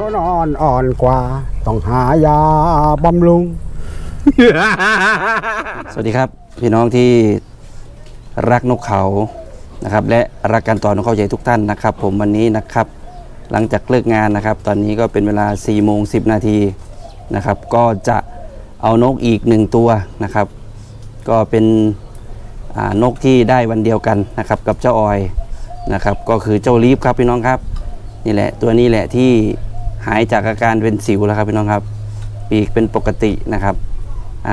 เขานอนอ่อนกว่า ต้องหายาบำรุง สวัสดีครับ พี่น้องที่รักนกเขานะครับ และรักการต่อนกเขาใหญ่ทุกท่านนะครับ ผมวันนี้นะครับ หลังจากเลิกงานนะครับ ตอนนี้ก็เป็นเวลา4โมง10นาทีนะครับ ก็จะเอานกอีกหนึ่งตัวนะครับ ก็เป็นนกที่ได้วันเดียวกันนะครับ กับเจ้าออยนะครับ ก็คือเจ้าลีฟครับพี่น้องครับนี่แหละตัวนี้แหละที่ หายจากอาการเป็นสิวแล้วครับพี่น้องครับ ปีกเป็นปกตินะครับ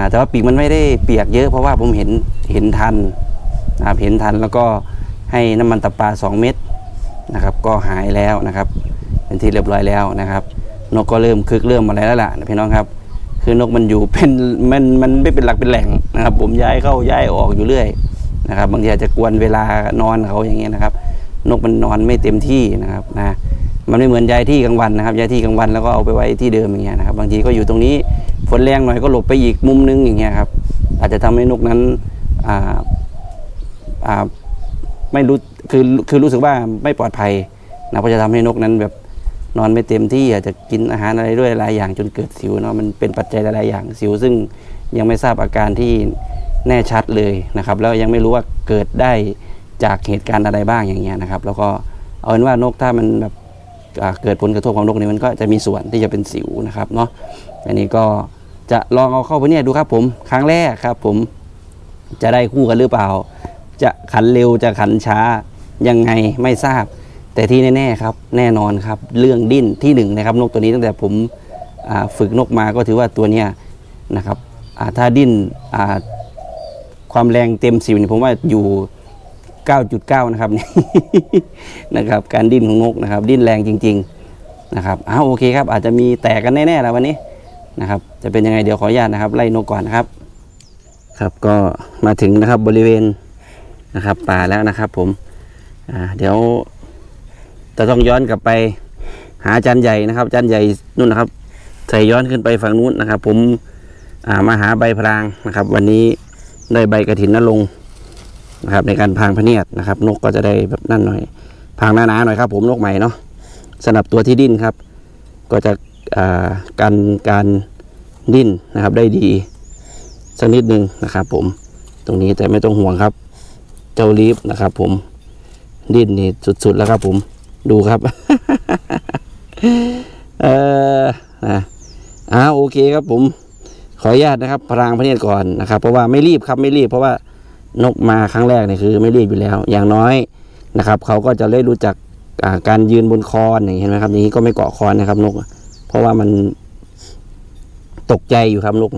แต่ว่าปีกมันไม่ได้เปียกเยอะเพราะว่าผมเห็นเห็นทันนะครับเห็นทันแล้วก็ให้น้ำมันตับปลา 2 เม็ดนะครับ ก็หายแล้วนะครับ เป็นที่เรียบร้อยแล้วนะครับ นกก็เริ่มคึกเริ่มอะไรแล้วล่ะพี่น้องครับ คือนกมันอยู่เป็นมันมันไม่เป็นหลักเป็นแหล่งนะครับ ผมย้ายเข้าย้ายออกอยู่เรื่อยนะครับ บางทีอาจจะกวนเวลานอนเขาอย่างเงี้ยนะครับ นกมันนอนไม่เต็มที่นะครับนะ มันไม่เหมือนย้ายที่กลางวันนะครับย้ายที่กลางวันแล้วก็เอาไปไว้ที่เดิมอย่างเงี้ยนะครับ บางทีก็อยู่ตรงนี้ฝนแรงหน่อยก็หลบไปอีกมุมนึงอย่างเงี้ยครับ อาจจะทำให้นกนั้นอ่าอ่าไม่รู้คือคือรู้สึกว่าไม่ปลอดภัยนะเพราะจะทำให้นกนั้นแบบนอนไม่เต็มที่อาจจะกินอาหารอะไรด้วยหลายอย่างจนเกิดสิวเนาะมันเป็นปัจจัยหลายอย่างสิว ซึ่งยังไม่ทราบอาการที่แน่ชัดเลยนะครับ แล้วยังไม่รู้ว่าเกิดได้จากเหตุการณ์อะไรบ้างอย่างเงี้ยนะครับ แล้วก็เอาเป็นว่านกถ้ามันแบบ เกิดผลกระทบของนกนี้มันก็จะมีส่วนที่จะเป็นสิวนะครับเนาะอันนี้ก็จะลองเอาเข้าไปเนี่ยดูครับผมครั้งแรกครับผมจะได้คู่กันหรือเปล่า จะขันเร็วจะขันช้ายังไงไม่ทราบ แต่ที่แน่ๆครับแน่นอนครับเรื่องดิ้นที่หนึ่งนะครับนกตัวนี้ตั้งแต่ผมฝึกนกมาก็ถือว่าตัวเนี้ยนะครับถ้าดิ้นความแรงเต็มสิบนี่ผมว่าอยู่ 9.9 นะครับนะครับ การดิ้นของนกนะครับ ดิ้นแรงจริง ๆนะครับอ้าวโอเคครับ อาจจะมีแตกกันแน่ๆแล้ววันนี้นะครับ จะเป็นยังไงเดี๋ยวขออนุญาตนะครับ ไล่นกก่อนนะครับ ครับก็มาถึงนะครับบริเวณนะครับป่าแล้วนะครับ ผมอ่าเดี๋ยวจะต้องย้อนกลับไปหาจารย์ใหญ่นะครับจารย์ใหญ่นู่นนะครับใส่ย้อนขึ้นไปฝั่งนู้นนะครับ ผมามาหาใบพรางนะครับ วันนี้ได้ใบกระถินนรง นะครับ ในการพางพเนียดนะครับ นกก็จะได้แบบนั่นหน่อย พางหนาๆหน่อยครับผมนกใหม่เนาะสำหรับตัวที่ดิ้นครับ ก็จะกันการดิ้นนะครับ ได้ดีสักนิดนึงนะครับ ผมตรงนี้แต่ไม่ต้องห่วงครับ เจ้าลีฟนะครับ ผมดิ้นนี่สุดๆแล้วครับ ผมดูครับเออนะอ่าโอเคครับผมขออนุญาตนะครับพรางพระเนตรก่อนนะครับ เพราะว่าไม่รีบครับไม่รีบ เพราะว่า นกมาครั้งแรกเนี่ยคือไม่รีบอยู่แล้ว อย่างน้อยนะครับเขาก็จะได้รู้จักการยืนบนคอนอย่างเห็นไหมครับอย่างนี้ก็ไม่เกาะคอนนะครับ นก เพราะว่ามันตกใจอยู่ครับนก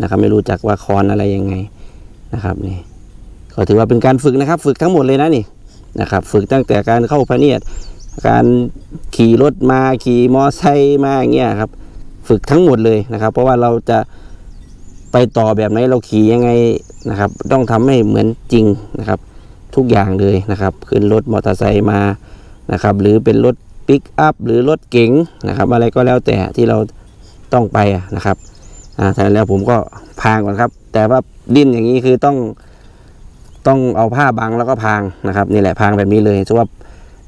นะครับ ไม่รู้จักว่าคอนอะไรยังไงนะครับนี่ก็ถือว่าเป็นการฝึกนะครับ ฝึกทั้งหมดเลยนะนี่นะครับ ฝึกตั้งแต่การเข้าพระเนียดการขี่รถมาขี่มอไซค์มาอย่างเงี้ยครับ ฝึกทั้งหมดเลยนะครับ เพราะว่าเราจะ ไปต่อแบบไหนเราขี่ยังไงนะครับ ต้องทำให้เหมือนจริงนะครับ ทุกอย่างเลยนะครับ ขึ้นรถมอเตอร์ไซค์มานะครับ หรือเป็นรถปิกอัพหรือรถเก๋งนะครับ อะไรก็แล้วแต่ที่เราต้องไปนะครับอ่าแต่แล้วผมก็พางก่อนครับ แต่ว่าดิ้นอย่างนี้คือต้องต้องเอาผ้าบังแล้วก็พางนะครับนี่แหละพางแบบนี้เลยเพราะว่า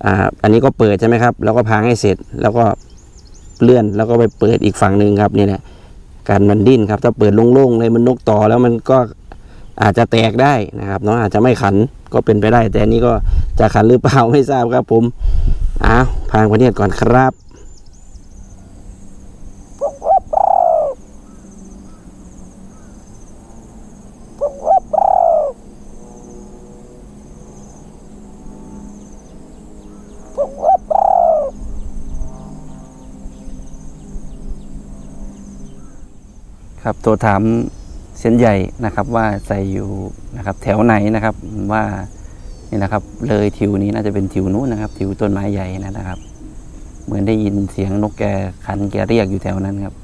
อ่าอันนี้ก็เปิดใช่ไหมครับ แล้วก็พางให้เสร็จแล้วก็เลื่อนแล้วก็ไปเปิดอีกฝั่งหนึ่งครับนี่แหละ การมันดิ้นครับ ถ้าเปิดโล่งๆเลยมันนกต่อแล้วมันก็อาจจะแตกได้นะครับเนาะอาจจะไม่ขันก็เป็นไปได้ แต่อันนี้ก็จะขันหรือเปล่าไม่ทราบครับผมอ้าวพางพระเนียดก่อนครับ ครับตัวถามเส้นใหญ่นะครับว่าใส่อยู่นะครับแถวไหนนะครับว่านี่นะครับ เลยทิวนี้น่าจะเป็นทิวนู้นนะครับ ทิวต้นไม้ใหญ่นะครับ เหมือนได้ยินเสียงนกแกขันแกเรียกอยู่แถวนั้นครับ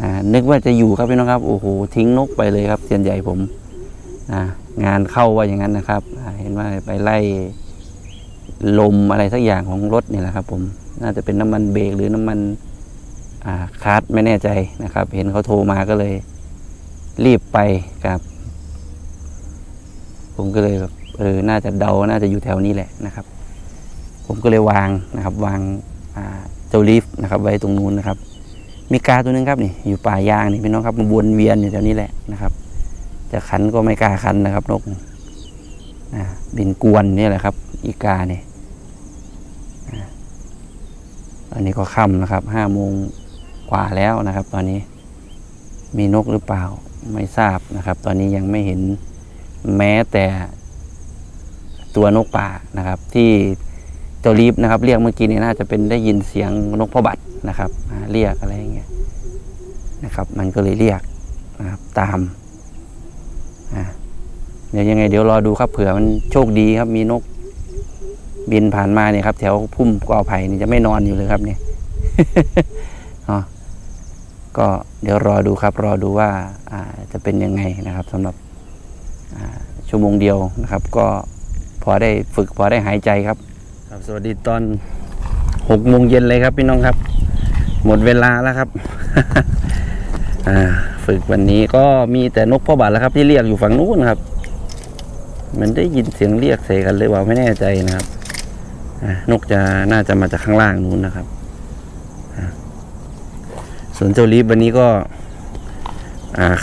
อ่านึกว่าจะอยู่ครับพี่น้องครับโอ้โหทิ้งนกไปเลยครับเส้นใหญ่ผมอ่างานเข้าว่าอย่างนั้นนะครับ เห็นว่าไปไล่ลมอะไรสักอย่างของรถนี่แหละครับ ผมน่าจะเป็นน้ำมันเบรกหรือน้ำมัน คาร์ดไม่แน่ใจนะครับ เห็นเขาโทรมาก็เลย รีบไปครับ ผมก็เลยแบบเออน่าจะเดาน่าจะอยู่แถวนี้แหละนะครับ ผมก็เลยวางนะครับ วางาเจ้าลีฟนะครับ ไว้ตรงนู้นนะครับ มีกาตัวหนึงครับนี่อยู่ป่ายางนี่พี่น้องครับมันวนเวียนอยู่แถวนี้แหละนะครับจะขันก็ไม่กล้าขันนะครับนกบินกวนนี่แหละครับ อีกาเนี่ยอันนี้ก็ค่ำนะครับห้าโมง กว่าแล้วนะครับ ตอนนี้มีนกหรือเปล่าไม่ทราบนะครับ ตอนนี้ยังไม่เห็นแม้แต่ตัวนกป่านะครับ ที่เจ้าลีฟนะครับ เรียกเมื่อกี้นี่น่าจะเป็นได้ยินเสียงนกพ่อบัตนะครับเรียกอะไรอย่างเงี้ยนะครับ มันก็เลยเรียกนะครับตามอ่าเดี๋ยวยังไงเดี๋ยวรอดูครับเผื่อมันโชคดีครับ มีนกบินผ่านมาเนี่ยครับ แถวพุ่มกอไผ่นี่จะไม่นอนอยู่เลยครับเนี่ยอ๋อ ก็เดี๋ยวรอดูครับ รอดูว่าจะเป็นยังไงนะครับสำหรับชั่วโมงเดียวนะครับ ก็พอได้ฝึกพอได้หายใจครับ ครับสวัสดีตอนหกโมงเย็นเลยครับพี่น้องครับ หมดเวลาแล้วครับฝึกวันนี้ก็มีแต่นกพ่อบาทแล้วครับ ที่เรียกอยู่ฝั่งนู้นครับเหมันได้ยินเสียงเรียกใส่กันเลยว่าไม่แน่ใจนะครับนกจะน่าจะมาจากข้างล่างนู้นนะครับ ส่วนเจ้าลีฟวันนี้ก็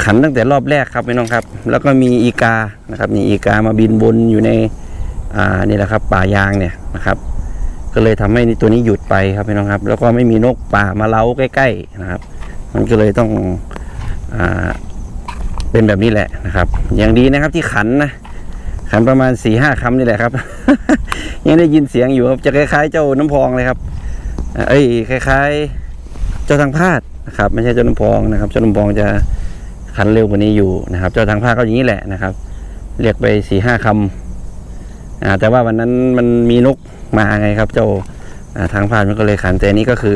ขันตั้งแต่รอบแรกครับพี่น้องครับ แล้วก็มีอีกานะครับมีอีกามาบินบนอยู่ในนี่แหละครับป่ายางเนี่ยนะครับ ก็เลยทำให้ตัวนี้หยุดไปครับพี่น้องครับ แล้วก็ไม่มีนกป่ามาเล้าใกล้ๆนะครับ มันก็เลยต้องอเป็นแบบนี้แหละนะครับ อย่างดีนะครับที่ขันนะขันประมาณสี่ห้าคำนี่แหละครับ ยังได้ยินเสียงอยู่ครับจะคล้ายๆ เจ้าน้ำพองเลยครับเอ้ยคล้าย ๆ เจ้าทางพาด นะครับไม่ใช่เจ้าน้ำพองนะครับเจ้าน้ำพองจะขันเร็วกว่านี้อยู่นะครับ เจ้าทางพาดก็อย่างนี้แหละนะครับ เรียกไปสี่ห้าคำแต่ว่าวันนั้นมันมีนกมาไงครับ เจ้าทางพาดมันก็เลยขันแต่นี้ก็คือ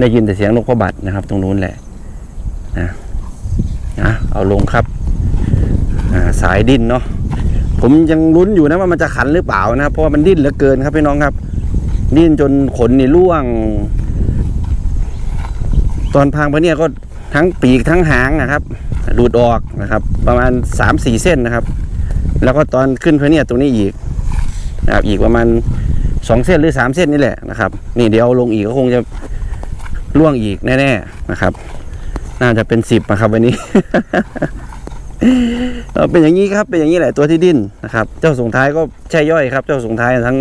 ได้ยินแต่เสียงนกพระบัตนะครับ ตรงนู้นแหละนะนะเอาลงครับสายดิ้นเนาะผมยังลุ้นอยู่นะว่ามันจะขันหรือเปล่านะครับเพราะว่ามันดิ้นเหลือเกินครับพี่น้องครับ ดิ้นจนขนนี่ร่วง ตอนพังไปเนี่ยก็ทั้งปีกทั้งหางนะครับดูดออกนะครับ ประมาณ3ามสี่เส้นนะครับ แล้วก็ตอนขึ้นไปเนี่ยตรงนี้อีกนะครับอีกประมาณสองเส้นหรือสามเส้นนี่แหละนะครับ นี่เดี๋ยวลงอีกก็คงจะล่วงอีกแน่ๆนะครับ น่าจะเป็นสิบนะครับวันนี้เออเป็นอย่างนี้ครับ เป็นอย่างนี้แหละตัวที่ดิ้นนะครับ เจ้าส่งท้ายก็ใช่ย่อยครับ เจ้าส่งท้ายทั้ง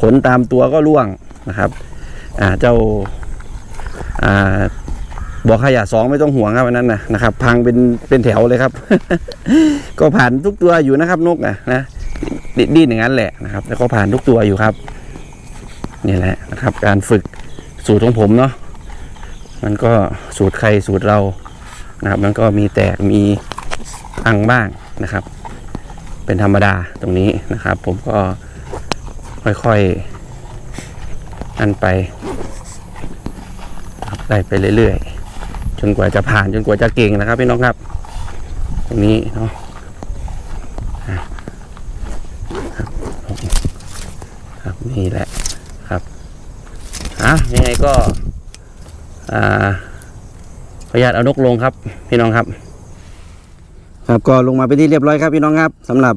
ขนตามตัวก็ร่วงนะครับ อ่าเจ้าอ่า บอกขยะสองไม่ต้องห่วงครับอันนั้นนะนะครับ พังเป็นเป็นแถวเลยครับ ก็ผ่านทุกตัวอยู่นะครับ นกนะนะดิ้นอย่างนั้นแหละนะครับ แล้วก็ผ่านทุกตัวอยู่ครับนี่แหละนะครับ การฝึกสูตรของผมเนาะมันก็สูตรใครสูตรเรานะครับ มันก็มีแตกมีพังบ้างนะครับ เป็นธรรมดาตรงนี้นะครับ ผมก็ค่อยๆอันไปได้ไปเรื่อยๆ นกว่าจะผ่านจนกว่าจะเก่งนะครับพี่น้องครับ ตรงนี้เนาะครับนี่แหละครับอะยังไงก็อ่าขออนุญาตเอานกลงครับ พี่น้องครับ ครับก็ลงมาไปนที่เรียบร้อยครับพี่น้องครับสำหรับ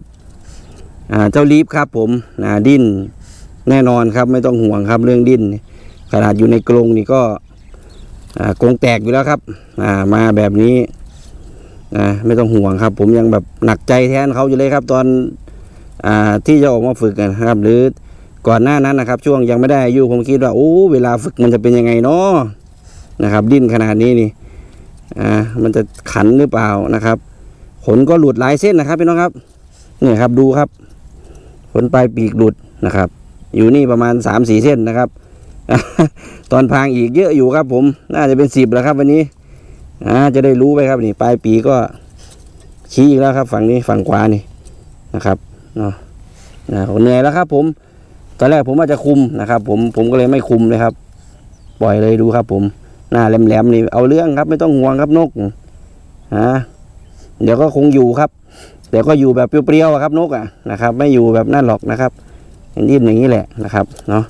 อ่าเจ้าลีฟครับผมอ่าดิ้นแน่นอนครับไม่ต้องห่วงครับเรื่องดิ้นขนาดอยู่ในกรงนี่ก็ กรงแตกอยู่แล้วครับ อ่ามาแบบนี้ไม่ต้องห่วงครับ ผมยังแบบหนักใจแทนเขาอยู่เลยครับ ตอนอ่าที่จะออกมาฝึกนะครับ หรือก่อนหน้านั้นนะครับ ช่วงยังไม่ได้อายุผมคิดว่าโอ้เวลาฝึกมันจะเป็นยังไงเนาะนะครับ ดิ้นขนาดนี้นี่อ่ามันจะขันหรือเปล่านะครับขนก็หลุดหลายเส้นนะครับพี่น้องครับเนี่ยครับดูครับ ขนปลายปีกหลุดนะครับ อยู่นี่ประมาณสามสี่เส้นนะครับ ตอนพางอีกเยอะอยู่ครับ ผมน่าจะเป็นสิบแล้วครับ วันนี้อ่าจะได้รู้ไปครับนี่ปลายปีก็ชี้อีกแล้วครับ ฝั่งนี้ฝั่งขวานี่นะครับเนาะนะเหนื่อยแล้วครับ ผม ตอนแรกผมว่าจะคุมนะครับ ผมผมก็เลยไม่คุมเลยครับ ปล่อยเลยดูครับ ผมหน้าแหลมๆนี่เอาเรื่องครับ ไม่ต้องห่วงครับนกฮะเดี๋ยวก็คงอยู่ครับเดี๋ยวก็อยู่แบบเปรี้ยวๆอะครับนกอะนะครับ ไม่อยู่แบบนั่นหรอกนะครับดิ้นอย่างนี้แหละนะครับ เนาะ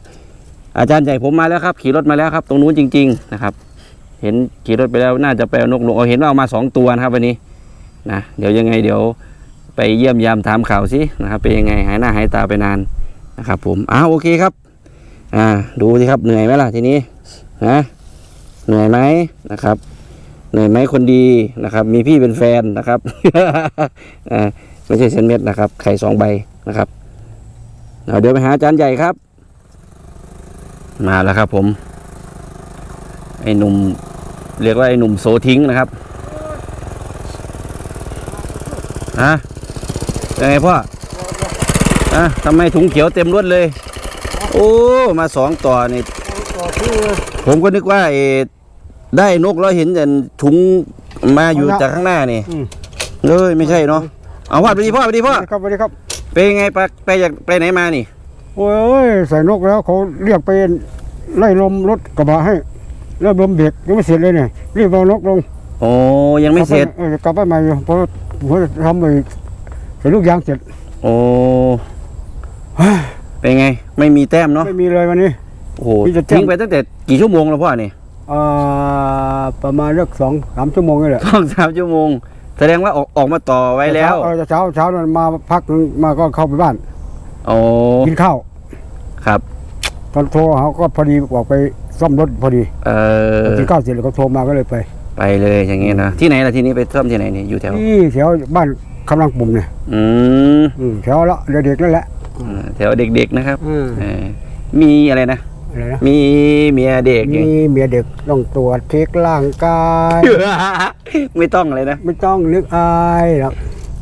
อาจารย์ใหญ่ผมมาแล้วครับ ขี่รถมาแล้วครับ ตรงนู้นจริง ๆ นะครับ เห็นขี่รถไปแล้วน่าจะไปเอานกลงเอาเห็นว่าเอามาสองตัวนะครับวันนี้นะเดี๋ยวยังไงเดี๋ยวไปเยี่ยมยามถามข่าวสินะครับเป็นยังไงหายหน้าหายตาไปนานนะครับผมอ้าวโอเคครับอ่าดูสิครับเหนื่อยไหมล่ะทีนี้นะเหนื่อยไหมนะครับเหนื่อยไหมคนดีนะครับ มีพี่เป็นแฟนนะครับอ่าไม่ใช่เซนเม็ดนะครับไข่สองใบนะครับเดี๋ยวไปหาอาจารย์ใหญ่ครับ มาแล้วครับผม ไอ้หนุ่ม เรียกว่าไอ้หนุ่มโสทิ้งนะครับฮะยังไงพ่ออะทำไมถุงเขียวเต็มรวดเลย โอ้ มาสองต่อนี่ผมก็นึกว่าเออได้นกแล้วเห็นแต่ถุงมาอยู่จากข้างหน้านี่อืมเลยไม่ใช่เนาะเอาวัดไปดีพ่อไปดีพ่อครับสวัสดีครับไปยังไงไปไปจากไปไหนมานี่ โอ้ยใส่นกแล้วเขาเรียกไปไล่ลมรถกระบะให้ แล้วลมเบรกยังไม่เสร็จเลยเนี่ยรีบเอานกลงโอ้ยังไม่เสร็จออกลับไปใหม่อยู่เพราะผมทำไปใส่ลูกยางเสร็จโอ้เป็นไง ไม่มีแต้มเนาะไม่มีเลยวันนี้โอ้โหมีแต่แต้มทิ้งไปตั้งแต่กี่ชั่วโมงแล้วพ่อนี่อ่าประมาณเลือกสองสามชั่วโมงนี่แหละสองสามชั่วโมง แสดงว่าออกออกมาต่อไว้แล้วเออเช้าเช้านั้นมาพักนึงมาก็เข้าไปบ้านโอ้กินข้าว ครับตอนโทรเขาก็พอดีออกไปซ่อมรถพอดีเออกินข้าวเสร็จแล้วก็โทรมาก็เลยไป ไปเลยอย่างงี้นะที่ไหนล่ะที่นี้ไปซ่อมที่ไหนนี่อยู่แถวนี่แถวบ้านกำลังปุ่มเนี่ยอืมอืมแถวละเด็กๆนั่นแหละอ่าแถวเด็กๆนะครับอืมเออมีอะไรนะอะไรนะมีเมียเด็กอย่างมีเมียเด็กต้องตรวจเช็คร่างกาย ไม่ต้องอะไรนะ ไม่ต้องนึกอายหรอก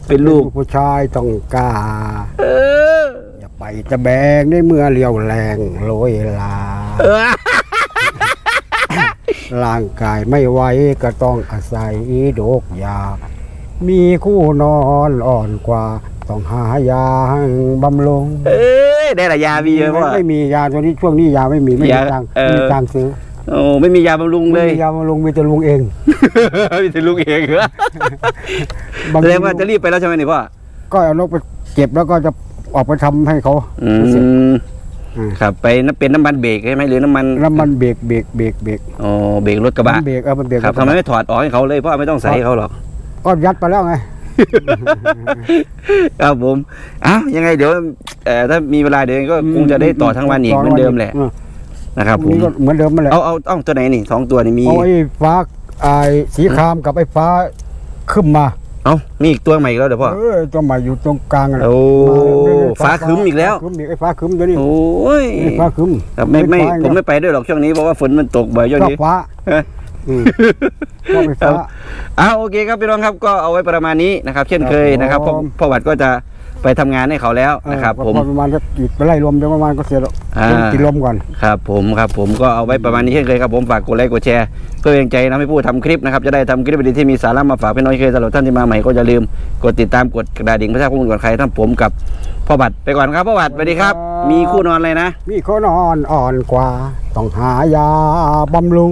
เป็นลูกผู้ชายต้องกล้าเอออย่า ไปจะแบงได้เมื่อเรียวแรงโรยลาเออร่างกายไม่ไหวก็ต้องอาศัยโดกยา มีคู่นอนอ่อนกว่า ต้องหายาบำรุงเอ้ยได้ละยามีเยอะไม่ป่ะไม่มียาตัวนี้ช่วงนี้ยาไม่มีไม่มียาตังค์เอ่อไม่มีตังค์ซื้อโอ้ไม่มียาบำรุงเลไม่ย มียาบำรุงมีแต่ลุงเอง มีแต่ลูกเองเหรอบางแสทีดงว่าจะรีบไปแล้วใช่ไหมนี่พ่อ ก็เอานกไปเก็บแล้วก็จะ ออกไปทำให้เขา อืเสร็จมอืมครับไปน้ำเป็นน้ำมันเบรกใช่ไหมหรือน้ำมันแล้วมันเบรกเบรกเบรกเบรกอ๋อเบรกรถกระบะมันเบรกเออมันเบรกครับทำไมไม่ถอดออกให้เขาเลยเพราะไม่ต้องใส่ให้เขาหรอก ก็ยัดไปแล้วไง ครับผมอ้าวยังไงเดี๋ยวเอ่อถ้ามีเวลาเดี๋ยวก็คงจะได้ต่อทั้งวันอีกเหมือนเดิมแหละออนะครับผมนี่ก็เหมือนเดิมมาแหละเอาเอาเอาตัวไหนนี่สองตัวนี่มี เอาไอ้ฟ้าไอ้สีครามกับไอ้ฟ้าขึ้นมา เอามีอีกตัวใหม่อีกแล้วเดี๋ยวพ่อ เออตัวใหม่อยู่ตรงกลางน่ะโอ้มาฟ้าครึ้มอีกแล้ว ฟ้าครึ้มอีกไอ้ฟ้าครึ้มตัวนี้โอ้ยไอ้ฟ้าครึ้มครับไม่ไม่ฟ้าผมไม่ไปด้วยหรอกช่วงนี้เพราะว่าฝนมันตกบ่อยช่วงก็นี้ฟ้าเอ้ยอืมก็ไอ้ฟ้าอ้าวโอเคครับพี่น้องครับก็เอาไว้ประมาณนี้นะครับ เช่นเคยนะครับครับพ่อผม พ่อวัดก็จะ ไปทำงานให้เขาแล้วนะครับเออผมพอประมาณสักกี่ไปไล่ลมเดี๋ยวประมาณก็เสร็จแล้วอ่ากินลมก่อน ครับผมครับผมก็เอาไว้ประมาณนี้เช่นเคยครับผมฝากกดไลค์กดแชร์เพื่อเป็นกำลังใจนะให้ผู้ทำคลิปนะครับจะได้ทำคลิปดีๆที่มีสาระมาฝากพี่น้องเช่นเคยสำหรับท่านที่มาใหม่ก็อย่าลืมกดติดตามกดกระดาษดิ่งพระเจ้าข้อมูลก่อนใครท่านผมกับพ่อบัตรไปก่อนครับพ่อบัตรสวัสดีครับ มีคู่นอนเลยนะ มีคนอ่อนอ่อนกว่า ต้องหายาบำรุง